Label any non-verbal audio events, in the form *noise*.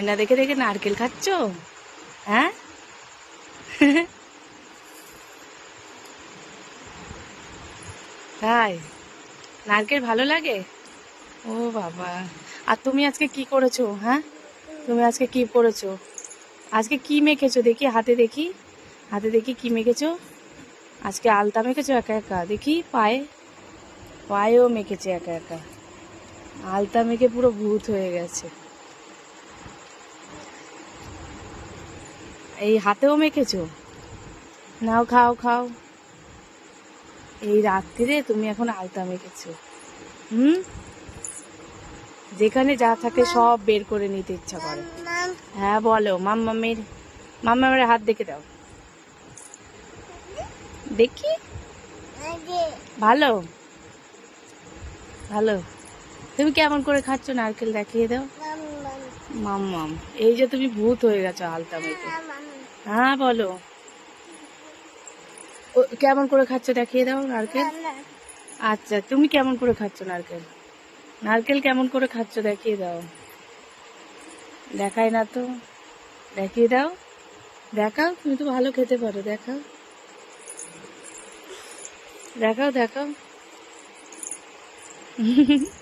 এনা দেখে দেখে নারকেল খাচ্ছ? হ্যাঁ? তাই? নারকেল ভালো লাগে? ও বাবা। আর তুমি আজকে কি করেছ হ্যাঁ? তুমি আজকে কি করেছ আজকে কি মেখেছো? দেখি, হাতে দেখি। হাতে দেখি কি মেখেছো? আজকে আলতা মেখেছো একা একা? দেখি, পায়ে। পায়েও মেখেছে একা একা। আলতা মেখে পুরো ভূত হয়ে গেছে। এই হাতেও মেখেছো? নাও খাও খাও। এই রাত্রিরে তুমি এখন আলতা মেখেছো। হুম? যেখানে যা থাকে সব বের করে নিতে ইচ্ছা করে। হ্যাঁ বলো মাম্মামের মাম্মামের হাত দেখে দাও। দেখি। ভালো? ভালো। তুমি কেমন করে খাচ্ছ নারকেল দেখিয়ে দাও। মাম্মাম। এই যে তুমি ভূত হয়ে গেছো আলতা মেখে। হ্যাঁ বলো। কেমন করে খাচ্ছ দেখিয়ে দাও, নারকেল? আচ্ছা তুমি কেমন করে খাচ্ছ নারকেল? নারকেল কেমন করে খাচ্ছ দেখিয়ে দাও। দেখায় না তো। দেখিয়ে দাও। দেখাও, তুমি তো ভালো খেতে পারো, দেখাও। দেখাও দেখাও। *laughs*